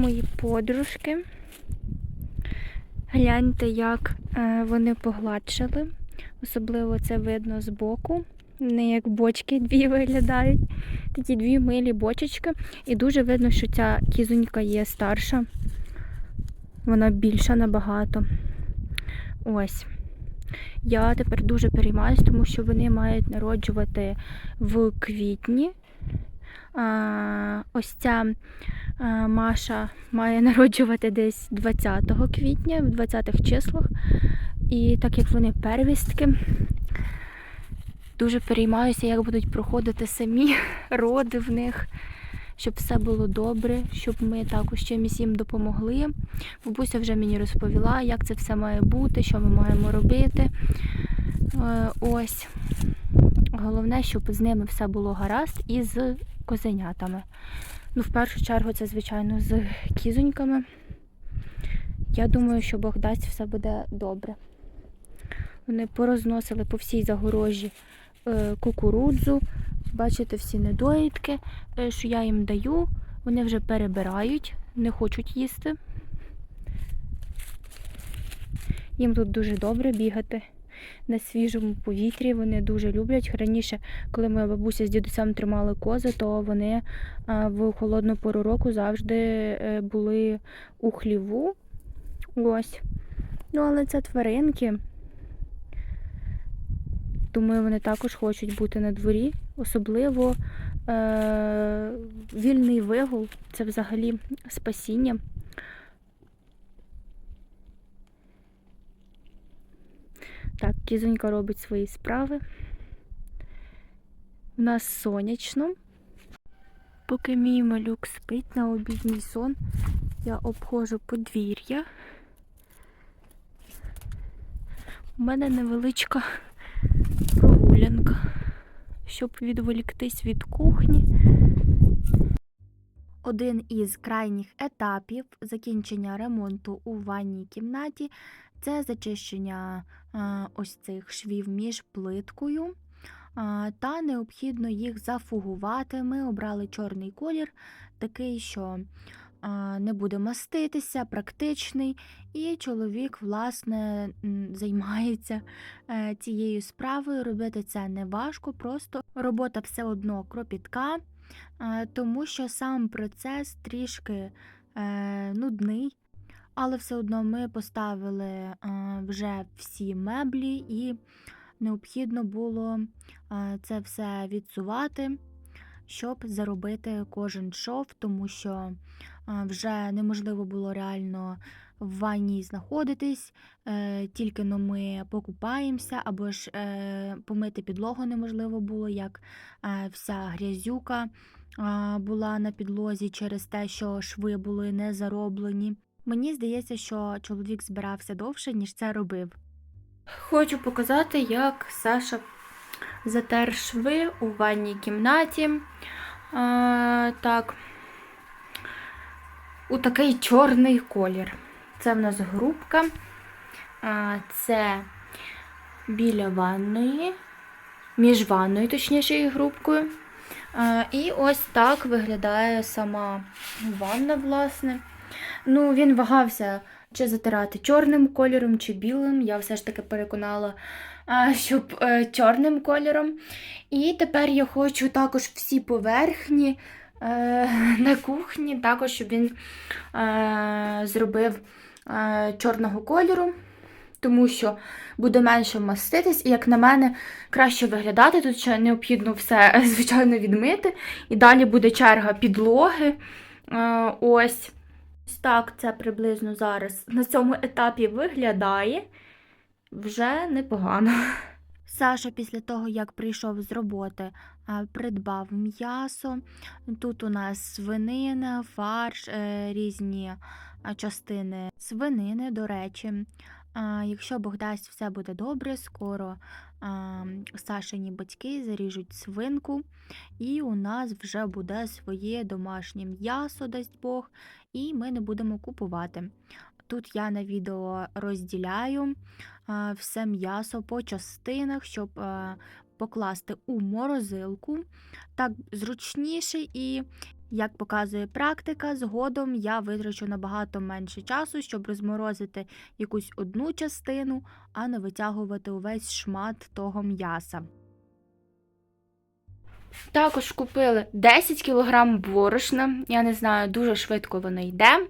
мої подружки. Гляньте, як е, вони погладшили. Особливо це видно збоку. Вони як бочки дві виглядають. Такі дві милі бочечки. І дуже видно, що ця кізонька є старша. Вона більша набагато. Ось. Я тепер дуже переймаюсь, тому що вони мають народжувати в квітні. Ось ця Маша має народжувати десь 20 квітня, в 20-х числах. І так як вони первістки, дуже переймаюся, як будуть проходити самі роди в них, щоб все було добре, щоб ми також чимось їм допомогли. Бабуся вже мені розповіла, як це все має бути, що ми маємо робити. Е, Ось. Головне, щоб з ними все було гаразд і з козенятами. Ну, в першу чергу, це, звичайно, з кізоньками. Я думаю, що Бог дасть, все буде добре. Вони порозносили по всій загорожі е, кукурудзу. Бачите, всі недоїдки, е, що я їм даю. Вони вже перебирають, не хочуть їсти. Їм тут дуже добре бігати на свіжому повітрі. Вони дуже люблять. Раніше, коли моя бабуся з дідусем тримали кози, то вони в холодну пору року завжди е, були у хліву. Ось. Ну, але це тваринки. Думаю, вони також хочуть бути на дворі. Особливо е- вільний вигул це взагалі спасіння. Так, кізонька робить свої справи. У нас сонячно. Поки мій малюк спить на обідній сон, я обходжу подвір'я. У мене невеличка прогулянка, щоб відволіктись від кухні. Один із крайніх етапів закінчення ремонту у ванній кімнаті це зачищення а, ось цих швів між плиткою. Та необхідно їх зафугувати. Ми обрали чорний колір, такий, що а, не буде маститися, практичний. І чоловік, власне, займається е, цією справою. Робити це не важко, просто робота все одно кропітка, е, тому що сам процес трішки е, нудний. Але все одно ми поставили е, вже всі меблі, і необхідно було е, це все відсувати, щоб заробити кожен шов, тому що е, вже неможливо було реально в ванні знаходитись, е, тільки но ми покупаємося, або ж е, помити підлогу неможливо було, як е, вся грязюка була на підлозі через те, що шви були не зароблені. Мені здається, що чоловік збирався довше, ніж це робив. Хочу показати, як Саша затер шви у ванній кімнаті. А, так, у такий чорний колір. Це в нас грубка. Це біля ванної, між ванною, точніше, і грубкою. І ось так виглядає сама ванна, власне. Ну, він вагався, чи затирати чорним кольором, чи білим. Я все ж таки переконала, щоб е, чорним кольором. І тепер я хочу також всі поверхні на кухні, також, щоб він е, зробив е, чорного кольору. Тому що буде менше маститись, і, як на мене, краще виглядати. Тут ще необхідно все, звичайно, відмити. І далі буде черга підлоги. Е, ось. Так це приблизно зараз на цьому етапі виглядає вже непогано. Саша після того, як прийшов з роботи, придбав м'ясо. Тут у нас свинина, фарш, е, різні частини свинини, до речі. Якщо Бог дасть, все буде добре, скоро Сашині батьки заріжуть свинку, і у нас вже буде своє домашнє м'ясо, дасть Бог, і ми не будемо купувати. Тут я на відео розділяю все м'ясо по частинах, щоб покласти у морозилку. Так зручніше і Як показує практика, згодом я витрачу набагато менше часу, щоб розморозити якусь одну частину, а не витягувати увесь шмат того м'яса. Також купили 10 кг борошна. Я не знаю, дуже швидко воно йде.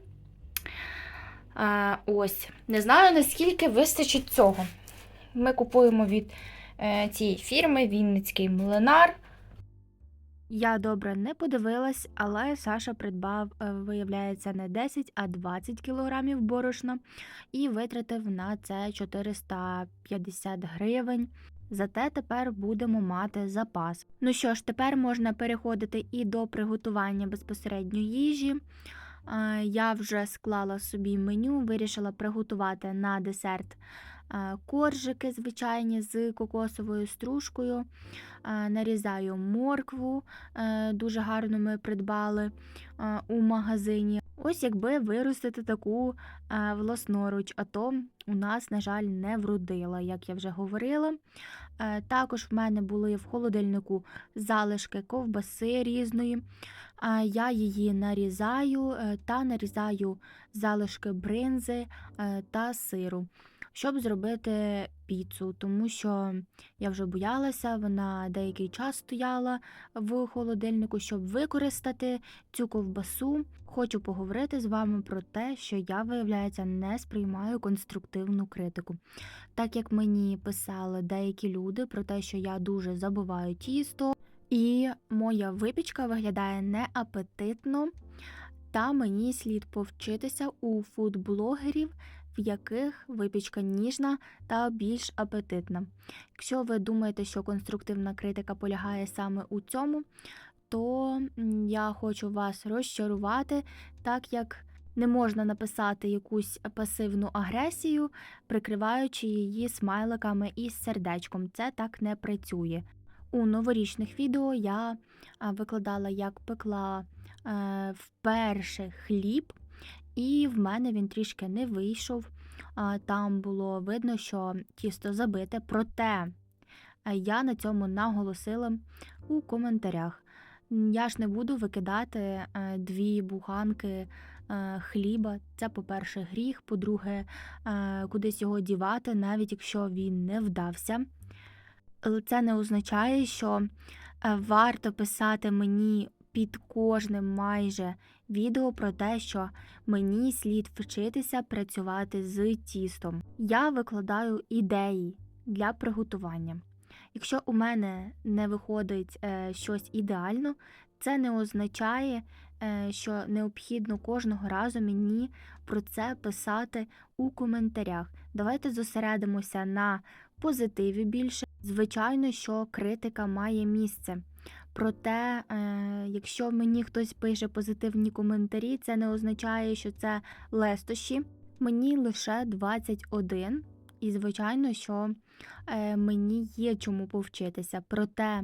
А, ось. Не знаю, наскільки вистачить цього. Ми купуємо від е, цієї фірми Вінницький млинар. Я добре не подивилась, але Саша придбав, е, виявляється, не 10, а 20 кілограмів борошна і витратив на це 450 гривень. Зате тепер будемо мати запас. Ну що ж, тепер можна переходити і до приготування безпосередньо їжі. Е, Я вже склала собі меню, вирішила приготувати на десерт е, коржики звичайні з кокосовою стружкою. Е, Нарізаю моркву, е, дуже гарно ми придбали е, у магазині. Ось якби виростити таку е, власноруч, а то у нас, на жаль, не вродила, як я вже говорила. Е, Також в мене були в холодильнику залишки ковбаси різної. Я її нарізаю е, та нарізаю залишки бринзи е, та сиру, щоб зробити піцу, тому що я вже боялася, вона деякий час стояла в холодильнику, щоб використати цю ковбасу. Хочу поговорити з вами про те, що я, виявляється, не сприймаю конструктивну критику. Так як мені писали деякі люди про те, що я дуже забуваю тісто, і моя випічка виглядає неапетитно, та мені слід повчитися у фудблогерів, яких випічка ніжна та більш апетитна. Якщо ви думаєте, що конструктивна критика полягає саме у цьому, то я хочу вас розчарувати, так як не можна написати якусь пасивну агресію, прикриваючи її смайликами і сердечком. Це так не працює. У новорічних відео я викладала, як пекла е, вперше хліб, і в мене він трішки не вийшов. Там було видно, що тісто забите, проте е, я на цьому наголосила у коментарях. Я ж не буду викидати е, дві буханки е, хліба. Це, по-перше, гріх, по-друге, кудись його дівати, навіть якщо він не вдався. Це не означає, що варто писати мені під кожним майже відео про те, що мені слід вчитися працювати з тістом. Я викладаю ідеї для приготування. Якщо у мене не виходить е, щось ідеально, це не означає, е, що необхідно кожного разу мені про це писати у коментарях. Давайте зосередимося на позитиві більше. Звичайно, що критика має місце. Проте, е, якщо мені хтось пише позитивні коментарі, це не означає, що це лестощі. Мені лише 21, і звичайно, що е, мені є чому повчитися. Проте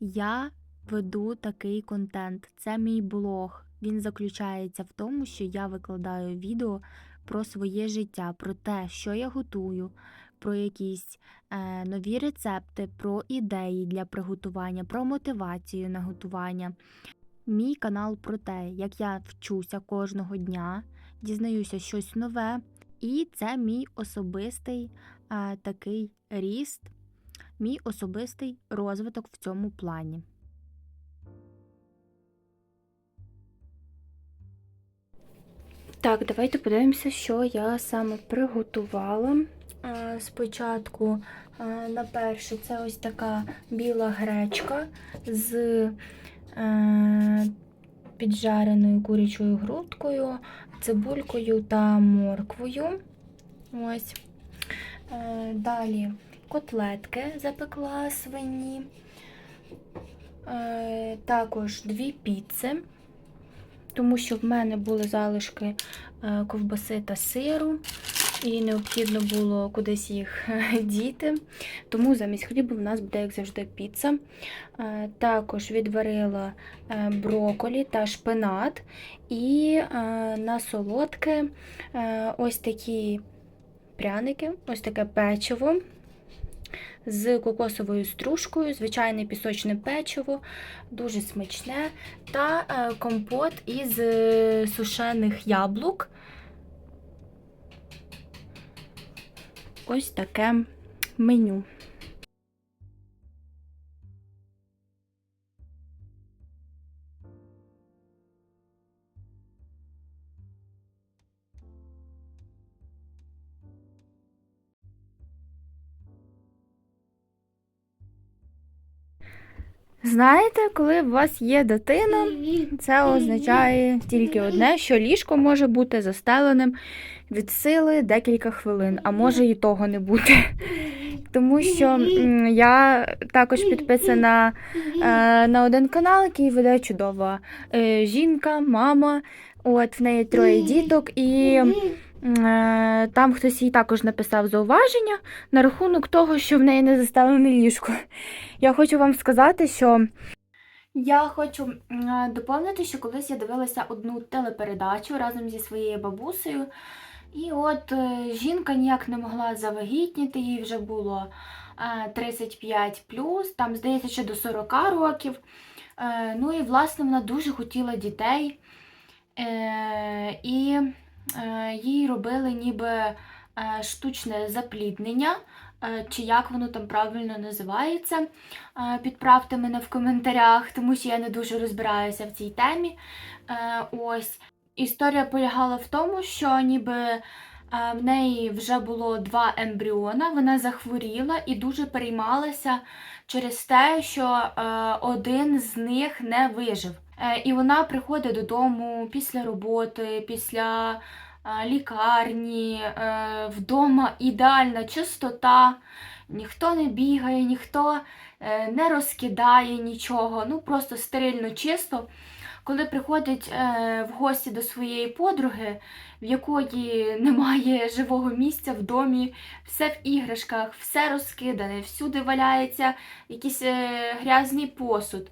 я веду такий контент. Це мій блог. Він заключається в тому, що я викладаю відео про своє життя, про те, що я готую, про якісь е, нові рецепти, про ідеї для приготування, про мотивацію на готування. Мій канал про те, як я вчуся кожного дня, дізнаюся щось нове, і це мій особистий е, такий ріст, мій особистий розвиток в цьому плані. Так, давайте подивимося, що я саме приготувала. Е, Спочатку е, на перше це ось така біла гречка з е, піджареною курячою грудкою, цибулькою та морквою. Ось. Далі котлетки запекла свині. Також дві піци тому що в мене були залишки ковбаси та сиру, і необхідно було кудись їх діти. Тому замість хліба в нас буде, як завжди, піца. Е, Також відварила е, броколі та шпинат. І на солодке ось такі пряники, ось таке печиво з кокосовою стружкою, звичайне пісочне печиво, дуже смачне, та е, компот із е, сушених яблук. Ось таке меню. Знаєте, коли у вас є дитина, це означає тільки одне, що ліжко може бути застеленим від сили декілька хвилин, а може і того не бути. Тому що я також підписана е, на один канал, який веде чудова е, жінка, мама. От в неї троє діток, і там хтось їй також написав зауваження на рахунок того, що в неї не заставлене ліжко. Я хочу вам сказати, що я хочу доповнити, що колись я дивилася одну телепередачу разом зі своєю бабусею. І от е, жінка ніяк не могла завагітніти, їй вже було е, 35 там, здається, ще до 40 років. Е, Ну і власне вона дуже хотіла дітей. Е, І е, їй робили ніби е, штучне запліднення, е, чи як воно там правильно називається. Е, Підправте мене в коментарях, тому що я не дуже розбираюся в цій темі. Е, Ось. Історія полягала в тому, що ніби е, в неї вже було два ембріона, вона захворіла і дуже переймалася через те, що е, один з них не вижив. Е, І вона приходить додому після роботи, після е, лікарні, е, вдома ідеальна чистота, ніхто не бігає, ніхто не розкидає нічого, ну просто стерильно чисто. Коли приходить в гості до своєї подруги, в якої немає живого місця в домі, все в іграшках, все розкидане, всюди валяється якийсь грязний посуд.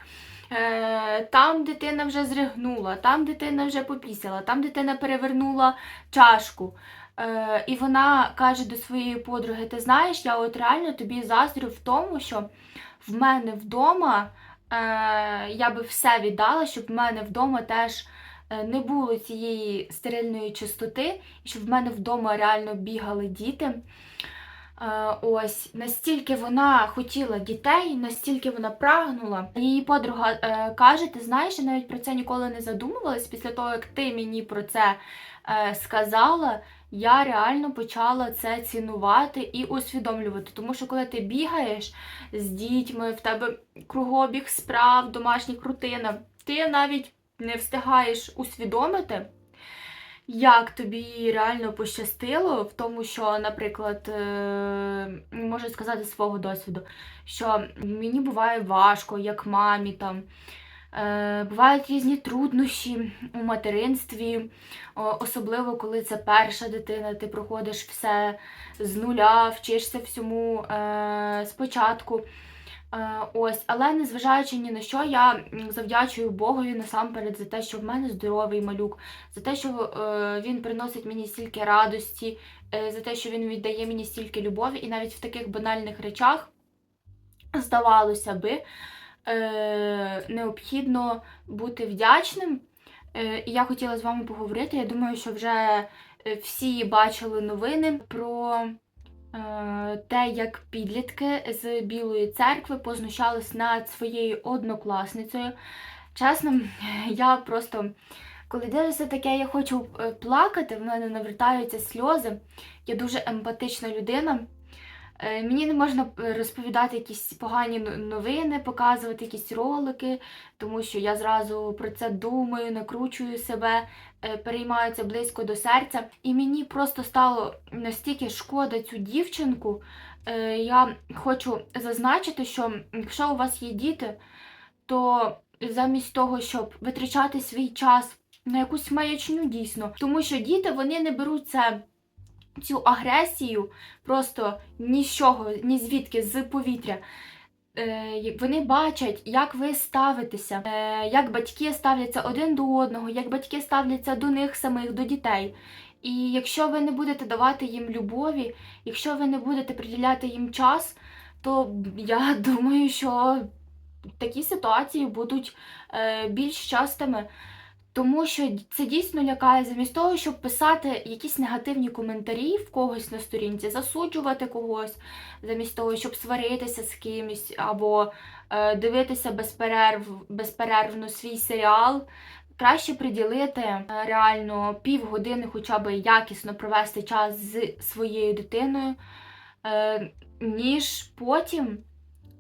Е, Там дитина вже зригнула, там дитина вже попісяла, там дитина перевернула чашку. Е, І вона каже до своєї подруги: Ти знаєш, я от реально тобі заздрю в тому, що в мене вдома е, я би все віддала, щоб в мене вдома теж не було цієї стерильної чистоти, і щоб в мене вдома реально бігали діти. Е, Ось настільки вона хотіла дітей, настільки вона прагнула. Її подруга е, каже: ти знаєш, я навіть про це ніколи не задумувалась. Після того, як ти мені про це е, сказала, я реально почала це цінувати і усвідомлювати. Тому що коли ти бігаєш з дітьми, в тебе кругобіг справ, домашніх рутина, ти навіть не встигаєш усвідомити. Як тобі реально пощастило в тому, що, наприклад, е, можу сказати свого досвіду, що мені буває важко, як мамі там. Е, Бувають різні труднощі у материнстві, особливо коли це перша дитина, ти проходиш все з нуля, вчишся всьому е, спочатку. Е, ось, але незважаючи ні на що, я завдячую Богові насамперед за те, що в мене здоровий малюк, за те, що е, він приносить мені стільки радості, е, за те, що він віддає мені стільки любові, і навіть в таких банальних речах, здавалося би, необхідно бути вдячним. І я хотіла з вами поговорити. Я думаю, що вже всі бачили новини про те, як підлітки з Білої церкви познущались над своєю однокласницею. Чесно, я просто, коли дивлюся таке, я хочу е, плакати, в мене навертаються сльози. Я дуже емпатична людина. Е, Мені не можна е, розповідати якісь погані новини, показувати якісь ролики, тому що я зразу про це думаю, накручую себе, е, переймаю це близько до серця. І мені просто стало настільки шкода цю дівчинку. Я хочу зазначити, що якщо у вас є діти, то замість того, щоб витрачати свій час на якусь маячню дійсно, тому що діти вони не беруть це. Цю агресію просто ні з чого, ні звідки, з повітря. Е, вони бачать, як ви ставитеся, е, як батьки ставляться один до одного, як батьки ставляться до них самих, до дітей. І якщо ви не будете давати їм любові, якщо ви не будете приділяти їм час, то я думаю, що такі ситуації будуть е, більш частими. Тому що це дійсно лякає замість того, щоб писати якісь негативні коментарі в когось на сторінці, засуджувати когось, замість того, щоб сваритися з кимось, або е, дивитися безперерв, безперервно свій серіал. Краще приділити е, реально півгодини, хоча б якісно провести час з своєю дитиною, е, ніж потім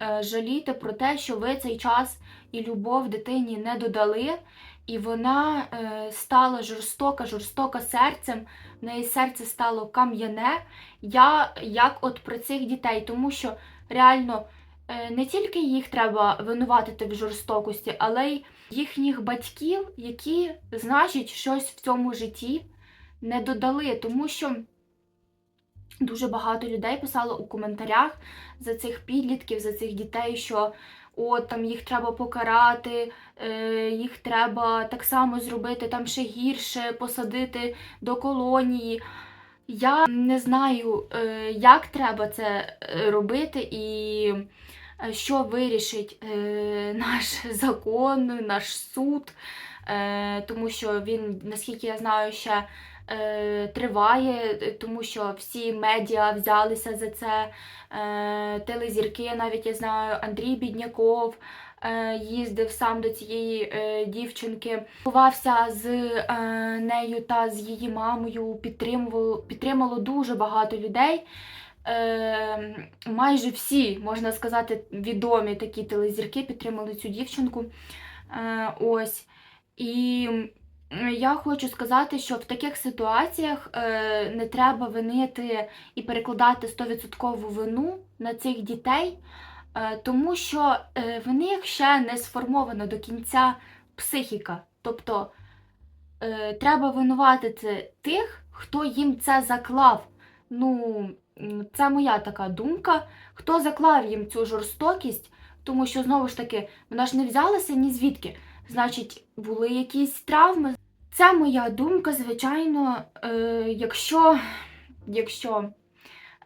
е, жаліти про те, що ви цей час і любов дитині не додали, і вона е, стала жорстока, жорстока серцем, в неї серце стало кам'яне. Я як от про цих дітей, тому що реально е, не тільки їх треба винуватити в жорстокості, але й їхніх батьків, які, значить, щось в цьому житті не додали, тому що. Дуже багато людей писало у коментарях за цих підлітків, за цих дітей, що от там їх треба покарати, е, їх треба так само зробити там ще гірше, посадити до колонії. Я не знаю, е, як треба це е, робити і що вирішить наш закон, наш суд, тому що він, наскільки я знаю, ще е, триває, е, тому що всі медіа взялися за це. Е, телезірки, навіть я знаю, Андрій Бідняков. е, Їздив сам до цієї е, дівчинки, ховався з е, нею та з її мамою, підтримувало, підтримало дуже багато людей. Е, майже всі, можна сказати, відомі такі телезірки підтримали цю дівчинку. Е, ось. І я хочу сказати, що в таких ситуаціях е, не треба винити і перекладати 100% вину на цих дітей, е, тому що е, в них ще не сформована до кінця психіка. Тобто е, треба винуватити тих, хто їм це заклав. Ну, це моя така думка. Хто заклав їм цю жорстокість, тому що знову ж таки вона ж не взялася ні звідки. Значить, були якісь травми. Це моя думка, звичайно, е, якщо, якщо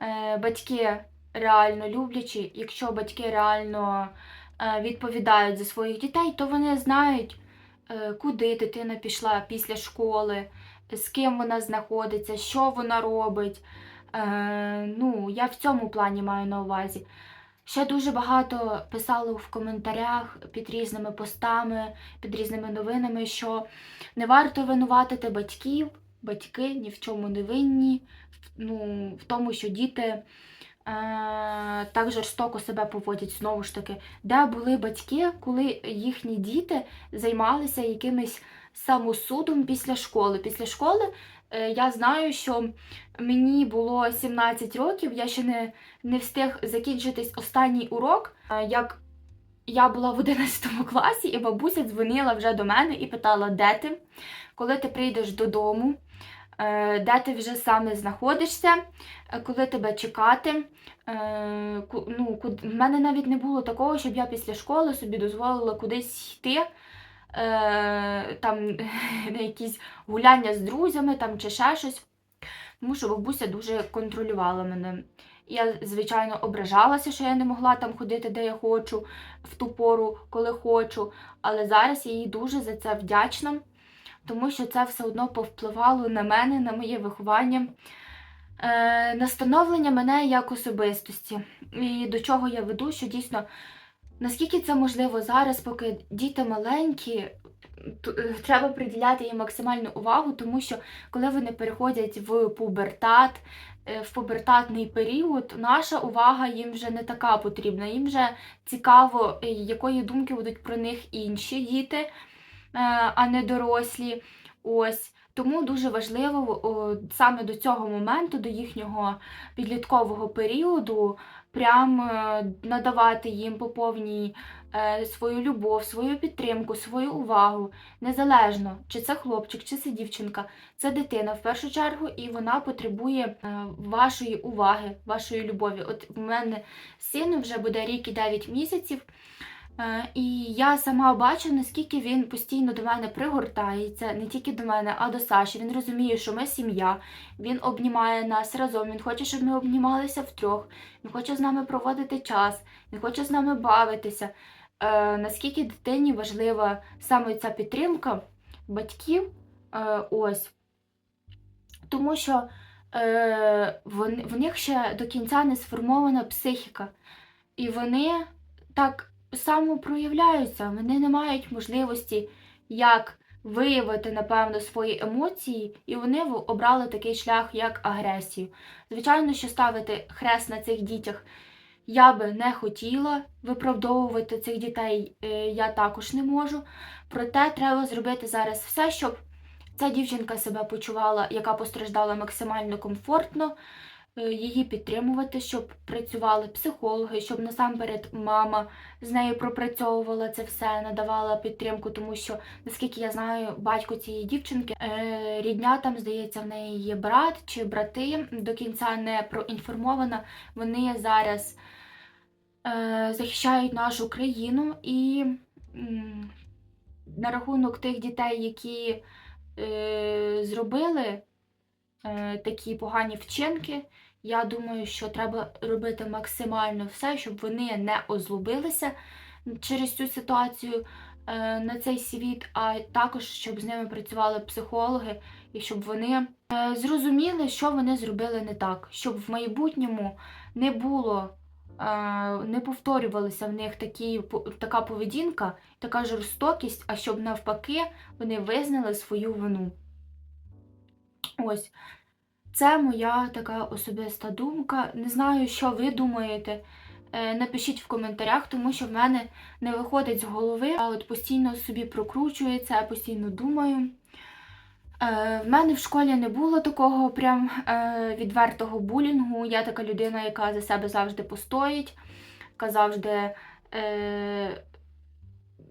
е, батьки реально люблячі, якщо батьки реально е, відповідають за своїх дітей, то вони знають, куди дитина пішла після школи, з ким вона знаходиться, що вона робить. Ну, я в цьому плані маю на увазі. Ще дуже багато писали в коментарях під різними постами, під різними новинами, що не варто винуватити батьків, батьки ні в чому не винні, ну, в тому, що діти е, так жорстоко себе поводять. Знову ж таки, де були батьки, коли їхні діти займалися якимось самосудом після школи. Після школи я знаю, що мені було 17 років, я ще не, не встиг закінчитись останній урок, е, як я була в 11 класі, і бабуся дзвонила вже до мене і питала, де ти, коли ти прийдеш додому, е, де ти вже саме знаходишся, е, коли тебе чекати. Е, Ну, в мене навіть не було такого, щоб я після школи собі дозволила кудись йти. Е, Там на якісь гуляння з друзями там, чи ще щось. Тому що бабуся дуже контролювала мене. Я, звичайно, ображалася, що я не могла там ходити, де я хочу, в ту пору, коли хочу. Але зараз я їй дуже за це вдячна, тому що це все одно повпливало на мене, на моє виховання, е, на становлення мене як особистості. І до чого я веду, що дійсно, наскільки це можливо зараз, поки діти маленькі, е, треба приділяти їм максимальну увагу, тому що коли вони переходять в пубертат, е, в пубертатний період, наша увага їм вже не така потрібна. Їм вже цікаво, е, якої думки будуть про них інші діти, а не дорослі. Ось. Тому дуже важливо о, саме до цього моменту, до їхнього підліткового періоду, прям е, надавати їм по повній е, свою любов, свою підтримку, свою увагу, незалежно, чи це хлопчик, чи це дівчинка. Це дитина в першу чергу, і вона потребує е, вашої уваги, вашої любові. От в мене сину вже буде рік і 9 місяців. Е, І я сама бачу, наскільки він постійно до мене пригортається, не тільки до мене, а до Саші. Він розуміє, що ми сім'я, він обнімає нас разом, він хоче, щоб ми обнімалися втрьох, він хоче з нами проводити час, він хоче з нами бавитися. Е, Наскільки дитині важлива саме ця підтримка батьків, е, ось. Тому що е, вон- в них ще до кінця не сформована психіка. І вони так само проявляються. Вони не мають можливості як виявити, напевно, свої емоції, і вони обрали такий шлях, як агресію. Звичайно, що ставити хрест на цих дітях я би не хотіла виправдовувати цих дітей е, я також не можу. Проте треба зробити зараз все, щоб ця дівчинка себе почувала, яка постраждала максимально комфортно, її підтримувати, щоб працювали психологи, щоб насамперед мама з нею пропрацьовувала це все, надавала підтримку, тому що, наскільки я знаю, батько цієї дівчинки, е, рідня там, здається, в неї є брат чи брати, до кінця не проінформована. Вони зараз е, захищають нашу країну і на рахунок тих дітей, які е, зробили е, такі погані вчинки. Я думаю, що треба робити максимально все, щоб вони не озлобилися через цю ситуацію е, на цей світ, а також щоб з ними працювали психологи і щоб вони е, зрозуміли, що вони зробили не так, щоб в майбутньому не було. е, Не повторювалася в них такі, така поведінка, така жорстокість, а щоб навпаки вони визнали свою вину. Ось. Це моя така особиста думка. Не знаю, що ви думаєте. Е, Напишіть в коментарях, тому що в мене не виходить з голови, а от постійно собі прокручується, я постійно думаю. Е, В мене в школі не було такого прям е, відвертого булінгу. Я така людина, яка за себе завжди постоїть, яка завжди е,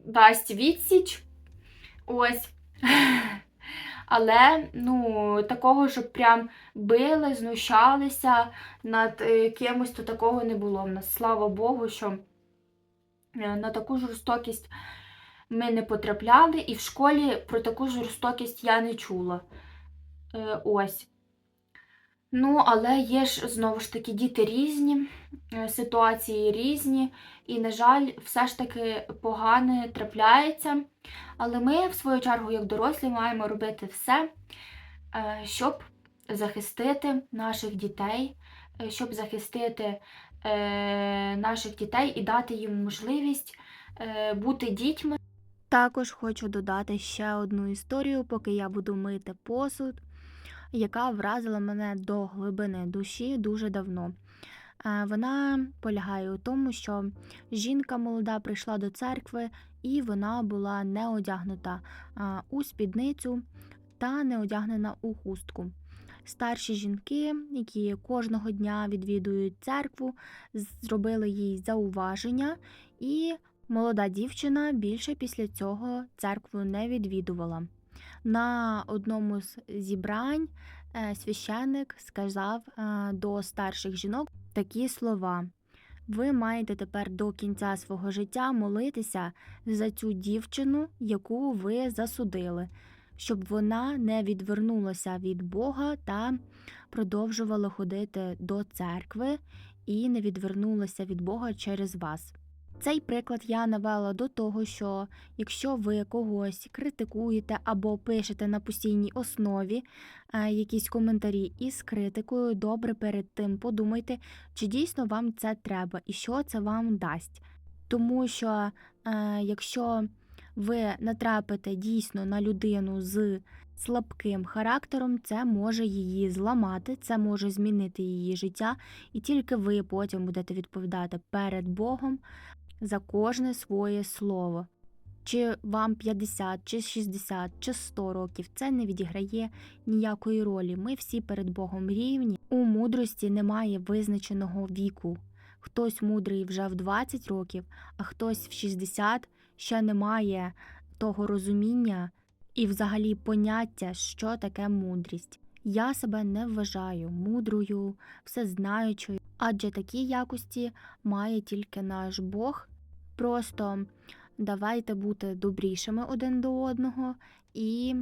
дасть відсіч. Ось. Але ну, такого, щоб прям били, знущалися над е, кимось, то такого не було в нас. Слава Богу, що е, на таку жорстокість ми не потрапляли, і в школі про таку жорстокість я не чула. Е, ось. Ну, але є ж знову ж таки діти різні, е, ситуації різні, і, на жаль, все ж таки погане трапляється. Але ми, в свою чергу, як дорослі, маємо робити все, е, щоб захистити наших дітей, е, щоб захистити наших дітей і дати їм можливість бути дітьми. Також хочу додати ще одну історію, поки я буду мити посуд, яка вразила мене до глибини душі дуже давно. Е, Вона полягає у тому, що жінка молода прийшла до церкви, і вона була не одягнута у спідницю та не одягнена у хустку. Старші жінки, які кожного дня відвідують церкву, зробили їй зауваження, і молода дівчина більше після цього церкву не відвідувала. На одному з зібрань е, священник сказав е, до старших жінок такі слова. Ви маєте тепер до кінця свого життя молитися за цю дівчину, яку ви засудили, щоб вона не відвернулася від Бога та продовжувала ходити до церкви і не відвернулася від Бога через вас. Цей приклад я навела до того, що якщо ви когось критикуєте або пишете на постійній основі е, якісь коментарі із критикою, добре перед тим подумайте, чи дійсно вам це треба і що це вам дасть. Тому що е, якщо ви натрапите дійсно на людину з слабким характером, це може її зламати, це може змінити її життя, і тільки ви потім будете відповідати перед Богом за кожне своє слово. Чи вам 50, чи 60, чи 100 років, це не відіграє ніякої ролі. Ми всі перед Богом рівні. У мудрості немає визначеного віку. Хтось мудрий вже в 20 років, а хтось в 60 ще не має того розуміння і взагалі поняття, що таке мудрість. Я себе не вважаю мудрою, всезнаючою, адже такі якості має тільки наш Бог, Просто давайте бути добрішими один до одного, і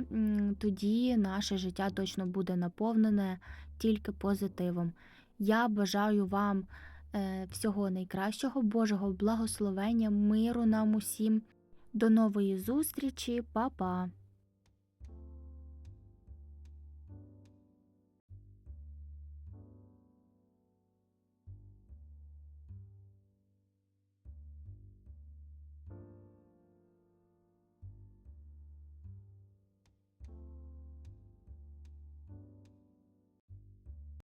тоді наше життя точно буде наповнене тільки позитивом. Я бажаю вам е, всього найкращого, Божого благословення, миру нам усім. До нової зустрічі, Па-па!